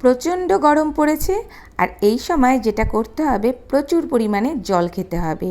প্রচণ্ড গরম পড়েছে আর এই সময় যেটা করতে হবে, প্রচুর পরিমাণে জল খেতে হবে।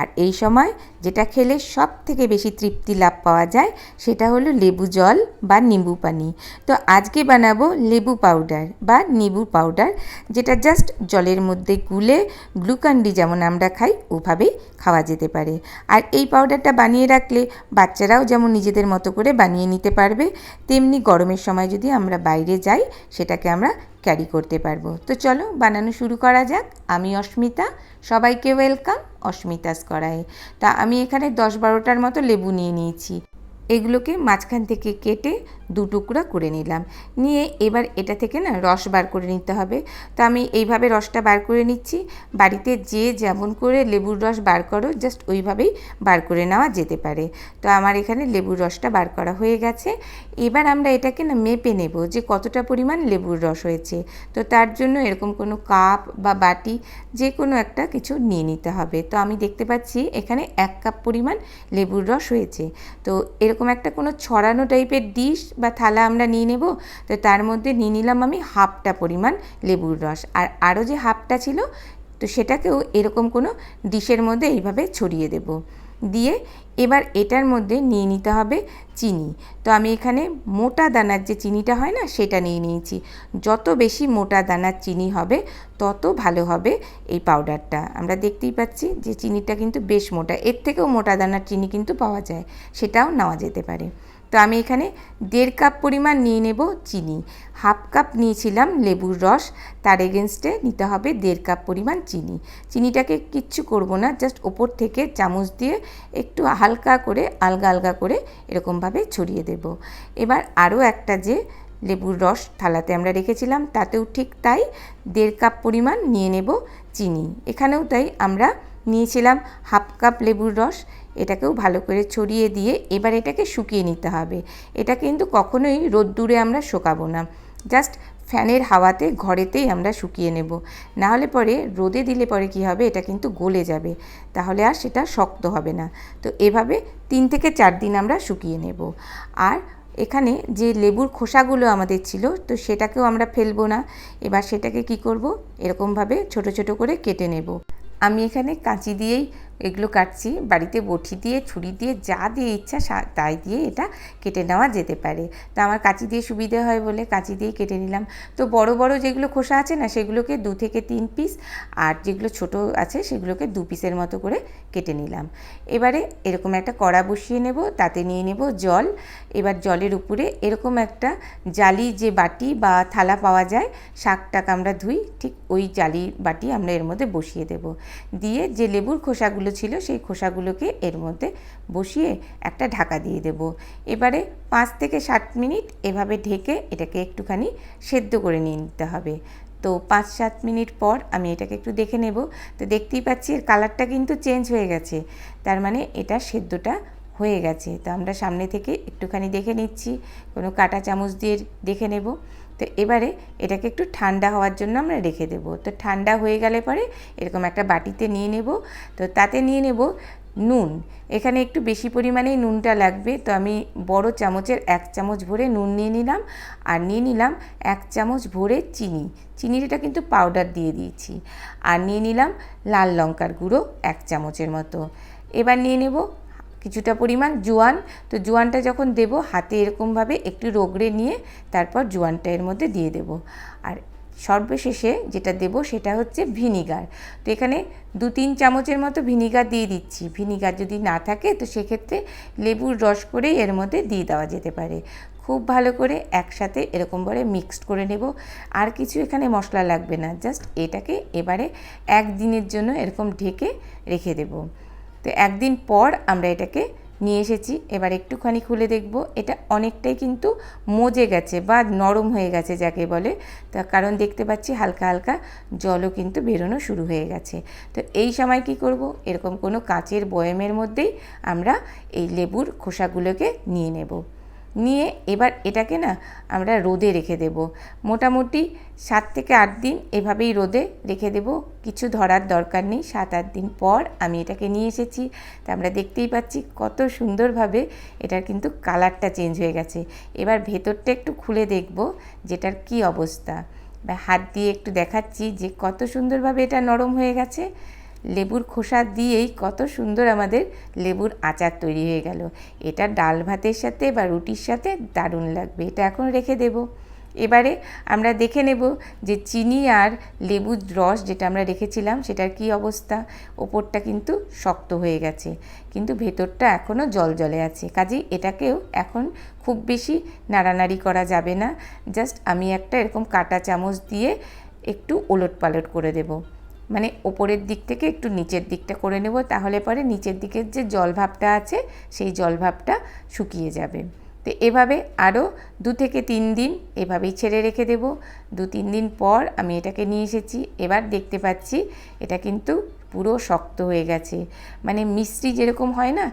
আর এই সময় যেটা খেলে সব থেকে বেশি তৃপ্তি লাভ পাওয়া যায় সেটা হলো লেবু জল বা নিম্বু পানি। তো আজকে বানাবো লেবু পাউডার বা নিবু পাউডার যেটা জাস্ট জলের মধ্যে গুলে গ্লুকান্ডি যেমন আমরা খাই ওভাবেই খাওয়া যেতে পারে। আর এই পাউডারটা বানিয়ে রাখলে বাচ্চারাও যেমন নিজেদের মতো করে বানিয়ে নিতে পারবে, তেমনি গরমের সময় যদি আমরা বাইরে যাই সেটাকে আমরা ক্যারি করতে পারব। তো চলো বানানো শুরু করা যাক। আমি অস্মিতা, সবাইকে ওয়েলকাম অস্মিতাস করায় তা আমি এখানে দশ বারোটার মতো লেবু নিয়ে নিয়েছি। এগুলোকে মাঝখান থেকে কেটে দু টুকরা করে নিলাম। নিয়ে এবার এটা থেকে না রস বার করে নিতে হবে। তো আমি এইভাবে রসটা বার করে নিচ্ছি। বাড়িতে যে যেমন করে লেবুর রস বার করো, জাস্ট ওইভাবেই বার করে নেওয়া যেতে পারে। তো আমার এখানে লেবুর রসটা বার করা হয়ে গেছে। এবার আমরা এটাকে না মেপে নেব যে কতটা পরিমাণ লেবুর রস হয়েছে। তো তার জন্য এরকম কোনো কাপ বা বাটি যে কোনো একটা কিছু নিয়ে নিতে হবে। তো আমি দেখতে পাচ্ছি এখানে এক কাপ পরিমাণ লেবুর রস হয়েছে। তো এরকম একটা কোনো ছড়ানো টাইপের ডিশ বা থালা আমরা নিয়ে নেব, তো তার মধ্যে নিয়ে নিলাম আমি হাফটা পরিমাণ লেবুর রস। আর আরও যে হাফটা ছিল, তো সেটাকেও এরকম কোনো ডিশের মধ্যে এইভাবে ছড়িয়ে দেব। দিয়ে এবার এটার মধ্যে নিয়ে নিতে হবে চিনি। তো আমি এখানে মোটা দানার যে চিনিটা হয় না, সেটা নিয়ে নিয়েছি। যত বেশি মোটা দানার চিনি হবে, তত ভালো হবে এই পাউডারটা। আমরা দেখতেই পাচ্ছি যে চিনিটা কিন্তু বেশ মোটা, এর থেকেও মোটা দানার চিনি কিন্তু পাওয়া যায়, সেটাও নেওয়া যেতে পারে। তো আমি এখানে দেড় কাপ পরিমাণ নিয়ে নেব চিনি। হাফ কাপ নিয়েছিলাম লেবুর রস, তার এগেনস্টে নিতে হবে দেড় কাপ পরিমাণ চিনি। চিনিটাকে কিচ্ছু করব না জাস্ট ওপর থেকে চামচ দিয়ে একটু হালকা করে, আলগা আলগা করে এরকমভাবে ছড়িয়ে দেব। এবার আরও একটা যে লেবুর রস থালাতে আমরা রেখেছিলাম, তাতেও ঠিক তাই দেড় কাপ পরিমাণ নিয়ে নেব চিনি। এখানেও তাই আমরা নিয়েছিলাম হাফ কাপ লেবুর রস। এটাকেও ভালো করে ছড়িয়ে দিয়ে এবার এটাকে শুকিয়ে নিতে হবে। এটা কিন্তু কখনোই রোদ্দুরে আমরা শোকাবো না। জাস্ট ফ্যানের হাওয়াতে ঘরেতেই আমরা শুকিয়ে নেব। না হলে পরে রোদে দিলে পরে কি হবে? এটা কিন্তু গলে যাবে। তাহলে আর সেটা শক্ত হবে না। তো এভাবে তিন থেকে চার দিন আমরা শুকিয়ে নেব। আর এখানে যে লেবুর খোসাগুলো আমাদের ছিল, তো সেটাকেও আমরা ফেলব না। এবার সেটাকে কি করব? এরকমভাবে ছোট ছোট করে কেটে নেব। আমি এখানে কাঁচি দিয়েই এগুলো কাটছি, বাড়িতে বটি দিয়ে, ছুরি দিয়ে, যা দিয়ে ইচ্ছা তাই দিয়ে এটা কেটে নেওয়া যেতে পারে। তো আমার কাঁচি দিয়ে সুবিধে হয় বলে কাঁচি দিয়েই কেটে নিলাম। তো বড় বড় যেগুলো খোসা আছে না, সেগুলোকে দু থেকে তিন পিস আর যেগুলো ছোট আছে, সেগুলোকে দু পিসের মতো করে কেটে নিলাম। এবারে এরকম একটা কড়া বসিয়ে নেব, তাতে নিয়ে নেব জল। এবার জলের উপরে এরকম একটা জালি যে বাটি বা থালা পাওয়া যায় শাক টাক আমরা ধুই, ঠিক ওই জালি বাটি আমরা এর মধ্যে বসিয়ে দেব। দিয়ে যে লেবুর খোসাগুলো ছিল সেই খোসাগুলোকে এর মধ্যে বসিয়ে একটা ঢাকা দিয়ে দেব। এবারে পাঁচ থেকে ষাট মিনিট এভাবে ঢেকে এটাকে একটুখানি সেদ্ধ করে নিয়ে নিতে হবে। তো পাঁচ সাত মিনিট পর আমি এটাকে একটু দেখে নেব। তো দেখতেই পাচ্ছি এর কালারটা কিন্তু চেঞ্জ হয়ে গেছে। তার মানে এটা সেদ্ধটা হয়ে গেছে। তো আমরা সামনে থেকে একটুখানি দেখে নিচ্ছি। কোনো কাটা চামচ দিয়ে দেখে নেব। তো এবারে এটাকে একটু ঠান্ডা হওয়ার জন্য আমরা রেখে দেব। তো ঠান্ডা হয়ে গেলে পরে এরকম একটা বাটিতে নিয়ে নেব। তো তাতে নিয়ে নেব নুন। এখানে একটু বেশি পরিমাণেই নুনটা লাগবে। তো আমি বড় চামচের এক চামচ ভরে নুন নিয়ে নিলাম আর নিয়ে নিলাম এক চামচ ভরে চিনি। চিনিটা কিন্তু পাউডার দিয়ে দিয়েছি। আর নিয়ে নিলাম লাল লঙ্কার গুঁড়ো এক চামচের মতো। এবার নিয়ে নেব কিছুটা পরিমাণ জোয়ান। তো জোয়ানটা যখন দেব, হাতে এরকমভাবে একটু রগড়ে নিয়ে তারপর জোয়ানটা এর মধ্যে দিয়ে দেব। আর সর্বশেষে যেটা দেব সেটা হচ্ছে ভিনিগার। তো এখানে দু তিন চামচের মতো ভিনিগার দিয়ে দিচ্ছি। ভিনিগার যদি না থাকে, তো সেক্ষেত্রে লেবুর রস করেই এর মধ্যে দিয়ে দেওয়া যেতে পারে। খুব ভালো করে একসাথে এরকমভাবে মিক্সড করে নেব। আর কিছু এখানে মশলা লাগবে না, জাস্ট এটাকে এবারে একদিনের জন্য এরকম ঢেকে রেখে দেবো। তো একদিন পর আমরা এটাকে নিয়ে এসেছি। এবার একটুখানি খুলে দেখব। এটা অনেকটাই কিন্তু মজে গেছে বা নরম হয়ে গেছে যাকে বলে। তা কারণ দেখতে পাচ্ছি হালকা হালকা জলও কিন্তু বেরোনো শুরু হয়ে গেছে। তো এই সময় কি করব? এরকম কোনো কাচের বয়মের মধ্যেই আমরা এই লেবুর খোসাগুলোকে নিয়ে নেব। নিয়ে এবার এটাকে না আমরা রোদে রেখে দেব। মোটামুটি সাত থেকে আট দিন এভাবেই রোদে রেখে দেব। কিছু ধরার দরকার নেই, সাত আট দিন পর আমি এটাকে নিয়ে এসেছি। তা আমরা দেখতেই পাচ্ছি কত সুন্দরভাবে এটার কিন্তু কালারটা চেঞ্জ হয়ে গেছে। এবার ভেতরটা একটু খুলে দেখব যেটার কি অবস্থা। হাত দিয়ে একটু দেখাচ্ছি যে কত সুন্দরভাবে এটা নরম হয়ে গেছে। লেবুর খোসা দিয়েই কত সুন্দর আমাদের লেবুর আচার তৈরি হয়ে গেল। এটা ডাল ভাতের সাথে বা রুটির সাথে দারুণ লাগবে, এটা এখন রেখে দেবো। এবারে আমরা দেখে নেব যে চিনি আর লেবুর রস যেটা আমরা রেখেছিলাম, সেটার কি অবস্থা? ওপরটা কিন্তু শক্ত হয়ে গেছে, কিন্তু ভেতরটা এখনও জল জলে আছে। কাজেই এটাকেও এখন খুব বেশি নাড়ানাড়ি করা যাবে না, জাস্ট আমি একটা এরকম কাটা চামচ দিয়ে একটু ওলট পালট করে দেব। মানে ওপরের দিক থেকে একটু নিচের দিকটা করে নেব, তাহলে পরে নিচের দিকের যে জল ভাবটা আছে, সেই জল ভাবটা শুকিয়ে যাবে। তো এভাবে আরও দু থেকে তিন দিন এভাবেই ছেড়ে রেখে দেব। দু তিন দিন পর আমি এটাকে নিয়ে এসেছি। এবার দেখতে পাচ্ছি এটা কিন্তু পুরো শক্ত হয়ে গেছে। মানে মিষ্টি যেরকম হয় না,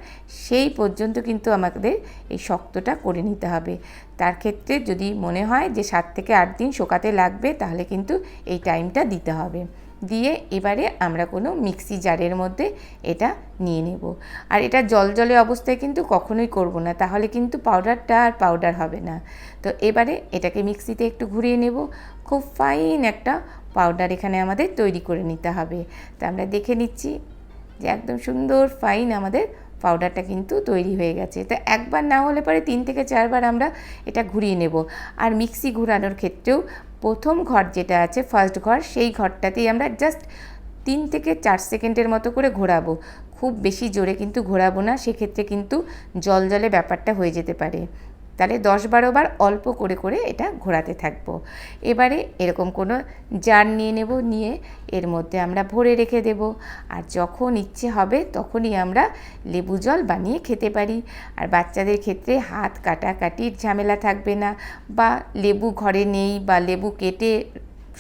সেই পর্যন্ত কিন্তু আমাদের এই শক্তটা করে নিতে হবে। তার ক্ষেত্রে যদি মনে হয় যে সাত থেকে আট দিন শোকাতে লাগবে, তাহলে কিন্তু এই টাইমটা দিতে হবে। দিয়ে এবারে আমরা কোনো মিক্সি জারের মধ্যে এটা নিয়ে নেব। আর এটা জল জলে অবস্থায় কিন্তু কখনোই করব না, তাহলে কিন্তু পাউডারটা আর পাউডার হবে না। তো এবারে এটাকে মিক্সিতে একটু ঘুরিয়ে নেব। খুব ফাইন একটা পাউডার এখানে আমাদের তৈরি করে নিতে হবে। তো আমরা দেখে নিচ্ছি যে একদম সুন্দর ফাইন আমাদের পাউডারটা কিন্তু তৈরি হয়ে গেছে। তো একবার না হলে পরে তিন থেকে চারবার আমরা এটা ঘুরিয়ে নেব। আর মিক্সি ঘুরানোর ক্ষেত্রেও প্রথম ঘর যেটা আছে ফার্স্ট ঘর, সেই ঘরটাতেই আমরা জাস্ট তিন থেকে চার সেকেন্ডের মতো করে ঘোরাবো। খুব বেশি জোরে কিন্তু ঘোরাবো না, সেক্ষেত্রে কিন্তু জল জলে ব্যাপারটা হয়ে যেতে পারে। তাহলে দশ বারোবার অল্প করে করে এটা ঘোরাতে থাকব। এবারে এরকম কোনো জার নিয়ে নেব, নিয়ে এর মধ্যে আমরা ভরে রেখে দেব। আর যখন ইচ্ছে হবে তখনই আমরা লেবু জল বানিয়ে খেতে পারি। আর বাচ্চাদের ক্ষেত্রে হাত কাটাকাটির ঝামেলা থাকবে না বা লেবু ঘরে নেই বা লেবু কেটে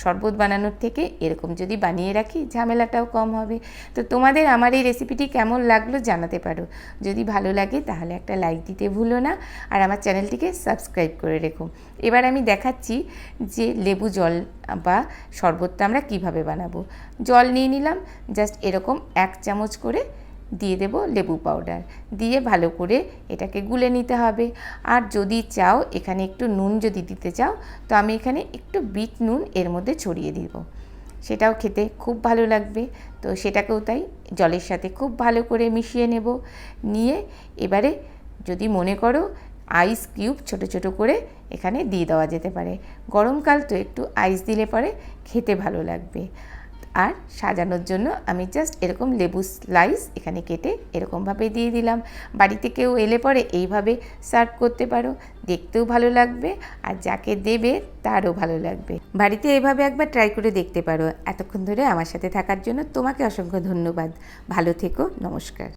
শরবত বানানোর থেকে এরকম যদি বানিয়ে রাখি, ঝামেলাটাও কম হবে। তো তোমাদের আমার এই রেসিপিটি কেমন লাগল জানাতে পারো। যদি ভালো লাগে তাহলে একটা লাইক দিতে ভুলো না, আর আমার চ্যানেলটিকে সাবস্ক্রাইব করে রেখো। এবার আমি দেখাচ্ছি যে লেবু জল বা শরবতটা আমরা কীভাবে বানাবো। জল নিয়ে নিলাম জাস্ট এরকম এক চামচ করে দিয়ে দেব লেবু পাউডার। দিয়ে ভালো করে এটাকে গুলে নিতে হবে। আর যদি চাও, এখানে একটু নুন যদি দিতে চাও, তো আমি এখানে একটু বিট নুন এর মধ্যে ছড়িয়ে দিব। সেটাও খেতে খুব ভালো লাগবে। তো সেটাকেও তাই জলের সাথে খুব ভালো করে মিশিয়ে নেব। নিয়ে এবারে যদি মনে করো আইস কিউব ছোট ছোট করে এখানে দিয়ে দেওয়া যেতে পারে। গরমকাল তো একটু আইস দিলে পরে খেতে ভালো লাগবে। আর সাজানোর জন্য আমি জাস্ট এরকম লেবু স্লাইস এখানে কেটে এরকমভাবে দিয়ে দিলাম। বাড়িতে কেউ এলে পরে এইভাবে সার্ভ করতে পারো। দেখতেও ভালো লাগবে আর যাকে দেবে তারও ভালো লাগবে। বাড়িতে এভাবে একবার ট্রাই করে দেখতে পারো। এতক্ষণ ধরে আমার সাথে থাকার জন্য তোমাকে অসংখ্য ধন্যবাদ। ভালো থেকো, নমস্কার।